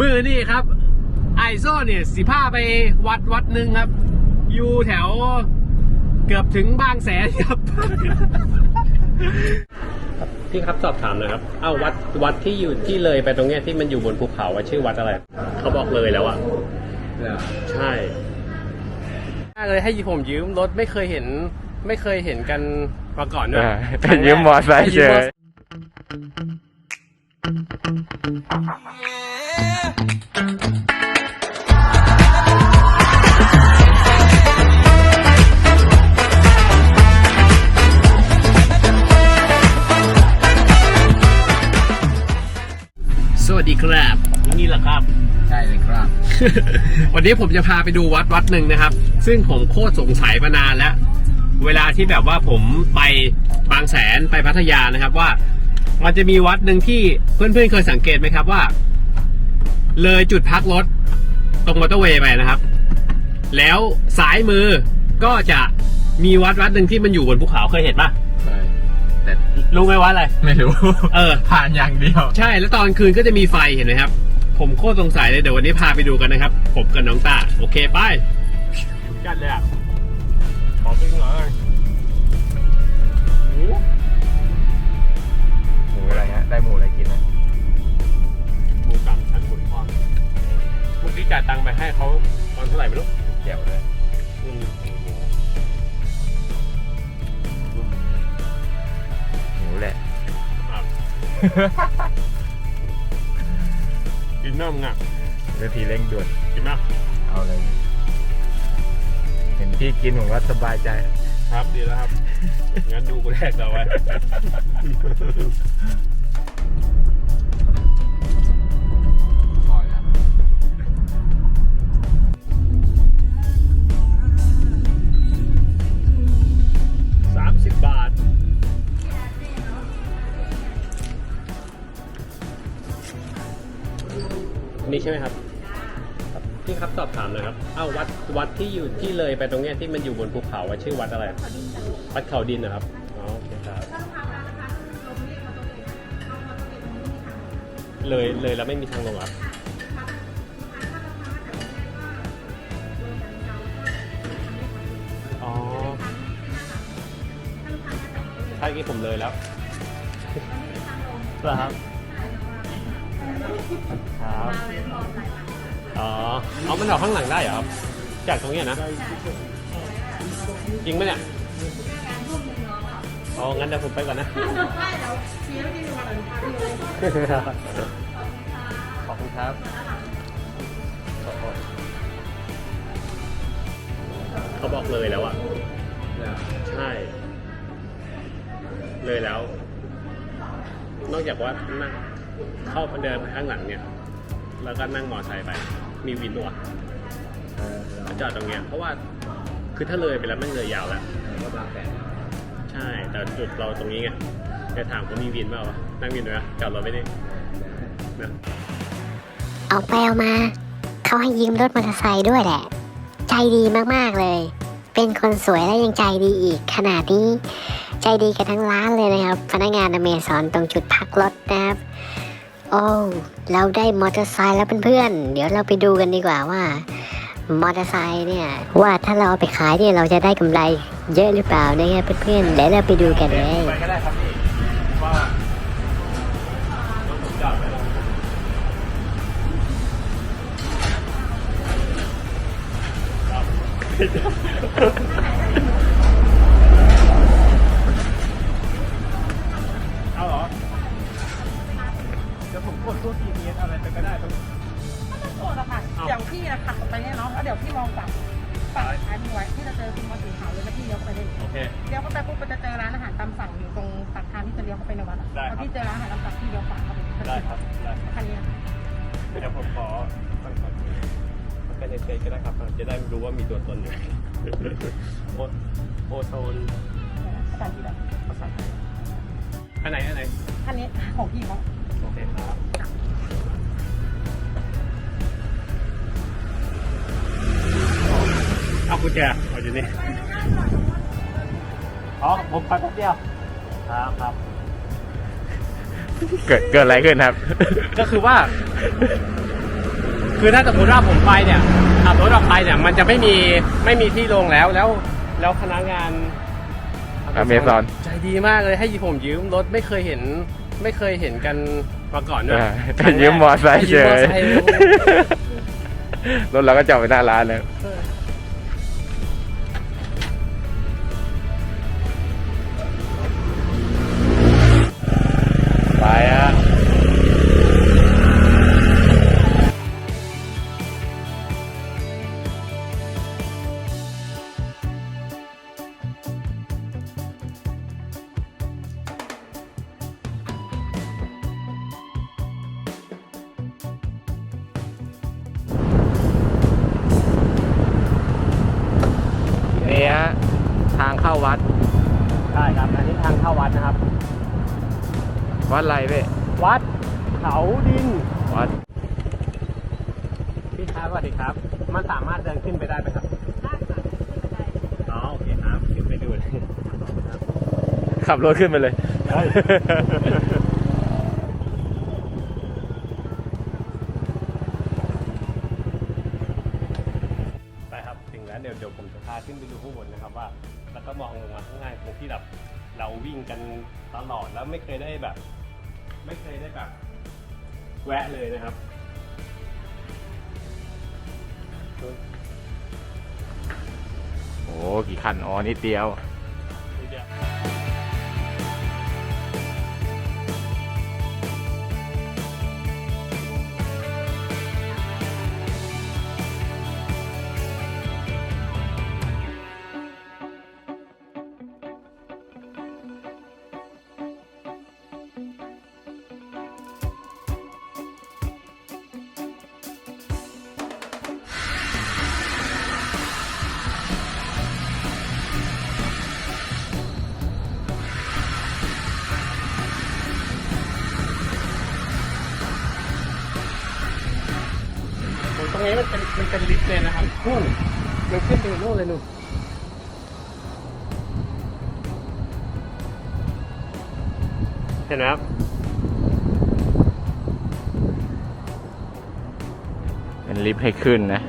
มือนี่ครับ ไอโซเนี่ยสิพาไปวัดวัดหนึ่งครับ อยู่แถวเกือบถึงบางแสนครับ พี่ครับสอบถามหนะครับ เอาวัดวัดที่อยู่ที่เลยไปตรงเนี้ยที่มันอยู่บนภูเขาว่าชื่อวัดอะไร เขาบอกเลยแล้วอะใช่เลยให้ผมยืมรถไม่เคยเห็น ไม่เคยเห็นกันมาก่อนด้วยอ่ายืมมอไซค์เฉย สวัสดีครับ นี่แหละครับ ใช่เลยครับ วันนี้ผมจะพาไปดูวัดวัดหนึ่งนะครับ ซึ่งผมโคตรสงสัยมานานแล้ว เวลาที่แบบว่าผมไปบางแสนไปพัทยานะครับว่า มันจะมีวัดหนึ่งที่เพื่อนๆเคยสังเกตไหมครับว่า เลยจุดพักรถตรงมอเตอร์เวย์ไปนะครับ แล้วซ้ายมือก็จะมีวัดวัดหนึ่งที่มันอยู่บนภูเขาเคยเห็นปะใช่แต่รู้ไหมว่าอะไร ไม่รู้ เออ ผ่านอย่างเดียว ใช่แล้วตอนคืนก็จะมีไฟเห็นไหมครับ ผมโคตรสงสัยเลยเดี๋ยววันนี้พาไปดูกันนะครับ ผมกับน้องตาโอเคไปกันเลยอะขอปิ้งหน่อยหมูหมู อะไรฮะได้หมูอะไรกินนะหมูสามชั้นหมูทอดเมื่อกี้จ่ายตังค์ไปให้เขาตอนเท่าไหร่ไม่รู้เกี่ยวเลยอืมหมูแหละ ครับกินน้ำงักเรื่องทีเร่งด่วนกินมากเอาเลย เห็นพี่กินผมก็สบายใจ ครับดีแล้วครับ งั้นดูกูแรกเอาไว้ สามสิบบาทนี่ใช่ไหมครับพี่ครับสอบถามหนะครับเอ้าวัดวัดที่อยู่ที่เลยไปตรงเนี้ยที่มันอยู่บนภูเขาว่าชื่อวัดอะไร วัดเขาดินนะครับอ๋อโอเคครับ เลยเลยแล้วไม่มีทางลงอครับอ๋อถ้าเมื่กี้ผมเลยแล้วครับครับอ๋อเอามันออกข้างหลังได้เหรอครับ จากตรงนี้นะ จริงไหมเนี่ยอ๋อ งั้นเดี๋ยวผมไปก่อนนะ ขอบคุณครับเขาบอกเลยแล้วอะ ใช่ เลยแล้ว นอกจากว่านั่งเข้าเดินไปข้างหลังเนี่ย แล้วก็นั่งมอไซค์ไป มีวินด้วยจอดตรงเนี้ยเพราะว่าคือถ้าเลยไปแล้วมันเลยยาวแล้วก็บางแสนใช่ แต่จุดเราตรงนี้ไงจะถามว่ามีวินเปล่าวะ นั่งวินด้วยนะจอดรถไม่ได้นะเอาไปเอามา เขาให้ยืมรถมอเตอร์ไซค์ด้วยแหละ ใจดีมากๆเลย เป็นคนสวยและยังใจดีอีก ขนาดนี้ ใจดีกันทั้งร้านเลยนะครับ พนักงานอเมซอนตรงจุดพักรถนะครับ โอ้เราได้มอเตอร์ไซค์แล้วเพื่อนๆ เดี๋ยวเราไปดูกันดีกว่าว่ามอเตอร์ไซค์เนี่ย ว่าถ้าเราเอาไปขายเนี่ยเราจะได้กำไรเยอะหรือเปล่านะครับเพื่อนๆเดี๋ยวเราไปดูกันเลย เอาเหรอเดี๋ยวผมกดพวก GPS อะไรไปก็ได้ตรงโทษนะคะอย่างพี่นะขับไปเนี่ยเนาะแล้วเดี๋ยวพี่มองกลับฝั่งซ้ายมือไว้ที่จะเจอคุณมาสีขาวเลยแล้วพี่เลี้ยวเข้าไปเลยโอเค เลี้ยวเข้าไปปุ๊บมันจะเจอร้านอาหารตามสั่งอยู่ตรงปากทางที่จะเลี้ยวเข้าไปในวัดอะได้ครับพอพี่เจอร้านอาหารตามสั่งพี่เลี้ยวขวาเข้าไปได้ครับได้ครับคันนี้นะเดี๋ยวผมขอ ฟังก่อนเป็นในเฟซก็ได้ครับ จะได้รู้ว่ามีตัวตนอยู่โอโอโซนภาษาที่แบบภาษาไทยอันไหนอันไหนคันนี้ของพี่เขาโอเคครับเอากุญแจเอาอยู่นี่อ๋อผมไปแป๊บเดียวครับครับ เกิดเกิดอะไรขึ้นครับ ก็คือว่า คือถ้าสมมติว่าผมไปเนี่ยขับรถออกไปเนี่ยมันจะไม่มีไม่มีที่ลงแล้วแล้ว แล้วพนักงาน Amazon ใจดีมากเลยให้ผมยืมรถไม่เคยเห็น ไม่เคยเห็นกันมาก่อนด้วยแต่ยืมมอไซค์เฉยืมมอยไซค์เลยรถเราก็จอดไว้หน้าร้านแล้ว เข้าวัดนะครับ วัดอะไรพี่วัดเขาดิน วัด พี่ครับสวัสดีครับ มันสามารถเดินขึ้นไปได้ไหมครับ ได้ค่ะขึ้นไปได้อ๋อโอเคครับขึ้นไปดูเลยขับรถขึ้นไปเลย ไปครับถึงแล้วเดี๋ยวเดี๋ยวผมจะพาขึ้นไปดูข้างบนนะครับว่า แล้วก็มองลงมาข้างล่างตรงที่แบบ เราวิ่งกันตลอดแล้วไม่เคยได้แบบ ไม่เคยได้แบบ แวะเลยนะครับโอ้กี่คันอ๋อนิดเดียวนี่เดียว นี้มันเป็นมันเป็นลิฟต์เลยนะครับนู่นมันขึ้นไปถึงนู่นเลยนู่นเห็นไหมครับเป็นลิฟต์ให้ขึ้นนะ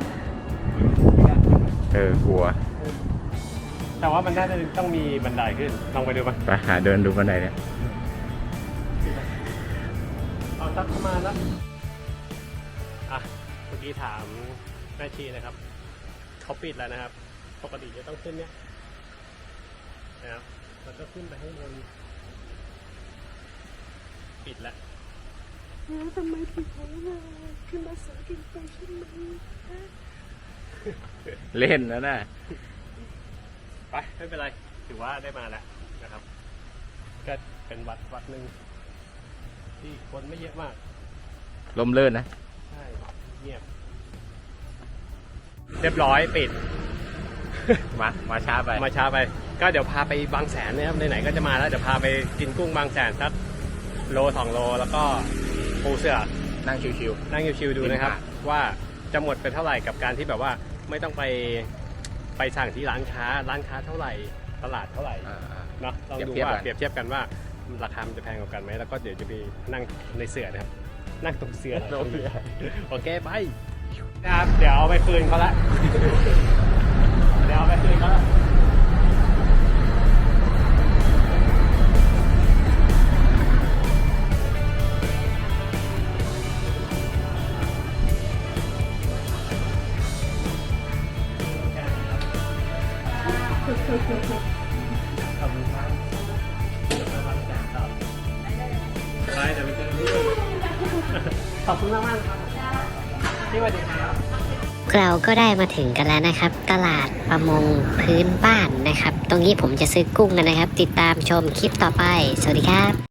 เออกลัว แต่ว่ามันน่าจะต้องมีบันไดขึ้น ลองไปดูป่ะไปหาเดินดูบันไดเนี่ยเอาตักเข้ามาแล้วอะเมื่ อกี้ถามแม่ชีนะครับเขาปิดแล้วนะครับ ปกติจะต้องขึ้นเนี่ยนะครับแล้วก็ขึ้นไปให้บนปิดแล้วเล่นแล้วนะ ไปไม่เป็นไร ถือว่าได้มาแล้วนะครับ ก็เป็นวัดวัดหนึ่งที่คนไม่เยอะมาก ลมเลื่นนะ เรียบร้อยปิด มา มาช้าไป มาช้าไป ก็เดี๋ยวพาไปบางแสนนะครับไหนๆก็จะมาแล้วเดี๋ยวพาไปกินกุ้งบางแสนสักโลสองโลแล้วก็ปูเสือนั่งชิวนั่งชิวๆดูนะครับริมหาดว่าจะหมดไปเท่าไหร่กับการที่แบบว่าไม่ต้องไปไปสั่งที่ร้านค้า ร้านค้าเท่าไหร่ตลาดเท่าไหร่ๆอ่าเนาะลองดูเปรียบเทียบว่ากันเปรียบเทียบกันว่าราคามันจะแพงกว่ากันไหมแล้วก็เดี๋ยวจะไปนั่งในเสือนะครับนั่งตรงเสือโอเคไป นะครับเดี๋ยวเอาไปคืนเขาละ เดี๋ยวเอาไปคืนเขาละไปเดี๋ยวไปเจอกันที่นู่นขอบคุณมากมากครับ สวัสดีครับเราก็ได้มาถึงกันแล้วนะครับ ตลาดประมงพื้นบ้านนะครับ ตรงนี้ผมจะซื้อกุ้งกันนะครับ ติดตามชมคลิปต่อไป สวัสดีครับ